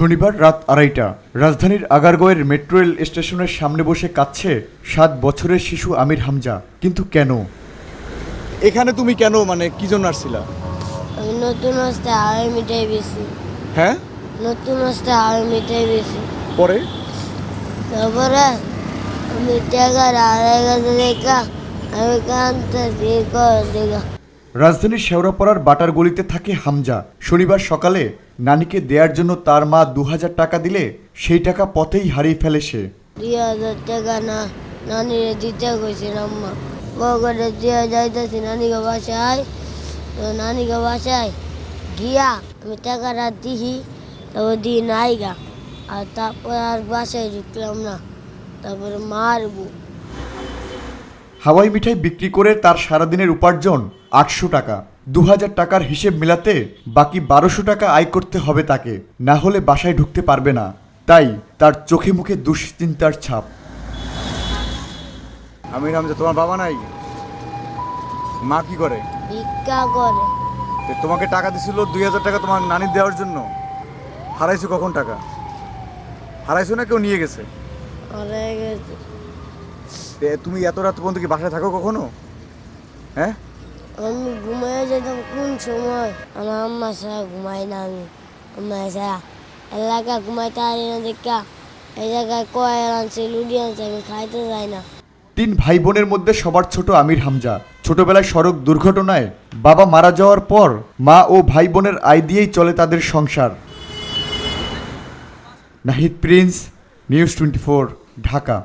শনিবার রাত আড়াইটা। রাজধানীর আগারগোয়ের মেট্রো রেল স্টেশনের সামনে বসে কাঁদছে সাত বছরের শিশু আমির হামজা। কিন্তু কেন? এখানে তুমি কেন মানে কি জন্য আসছিলা? আমি নতুন হস্তে হাওয়াই মিঠাই বেশি। হ্যাঁ? নতুন হস্তে হাওয়াই মিঠাই বেশি। পরে? তারপরে আমি টাকার আড়াই গেছে দেখা আমি কানতেছি কর দেখা রাজধানীর শেওড়াপাড়ার বাটার গলিতে থাকে হামজা। শনিবার সকালে নানিকে দেওয়ার জন্য তার মা দু হাজার টাকা দিলে সেই টাকা পথেই হারিয়ে ফেলে সে। না গিয়া দিহি, তারপর দিই আর তারপর আর বাসায় ঢুকলাম না। তারপরে মারবো। হাওয়াই মিঠাই বিক্রি করে তার সারাদিনের উপার্জন আটশো টাকা। দু হাজার টাকার হিসেব মেলাতে বাকি বারোশো টাকা আয় করতে হবে তাকে। না হলে বাসায় ঢুকতে পারবে না। তাই তার চোখে মুখে দুশ্চিন্তার ছাপ। আমির হামজা তোমার বাবা নাই? মা কি করে? ভিক্ষা করে। তে তোমাকে টাকা দিছিল দুই হাজার টাকা তোমার নানি দেওয়ার জন্য। হারাইছো কখন টাকা? হারাইছো না কেউ নিয়ে গেছে? গেছে। তুমি এত রাত পর্যন্ত কি বাসায় থাকো কখনো? হ্যাঁ? আমি ঘুমাই যেতাম কোন সময়? আমার আম্মা ছাড়া ঘুমাই না আমি। আম্মা ছাড়া এলাকা ঘুমাইতে পারি না দেখা। এই জায়গায় কয় আনছে লুডি আনছে আমি খাইতে যাই না। তিন ভাই বোনের মধ্যে সবার ছোট আমির হামজা। ছোটবেলায় সড়ক দুর্ঘটনায় বাবা মারা যাওয়ার পর মা ও ভাই বোনের আয় দিয়েই চলে তাদের সংসার। Nahid Prince news twenty Dhaka.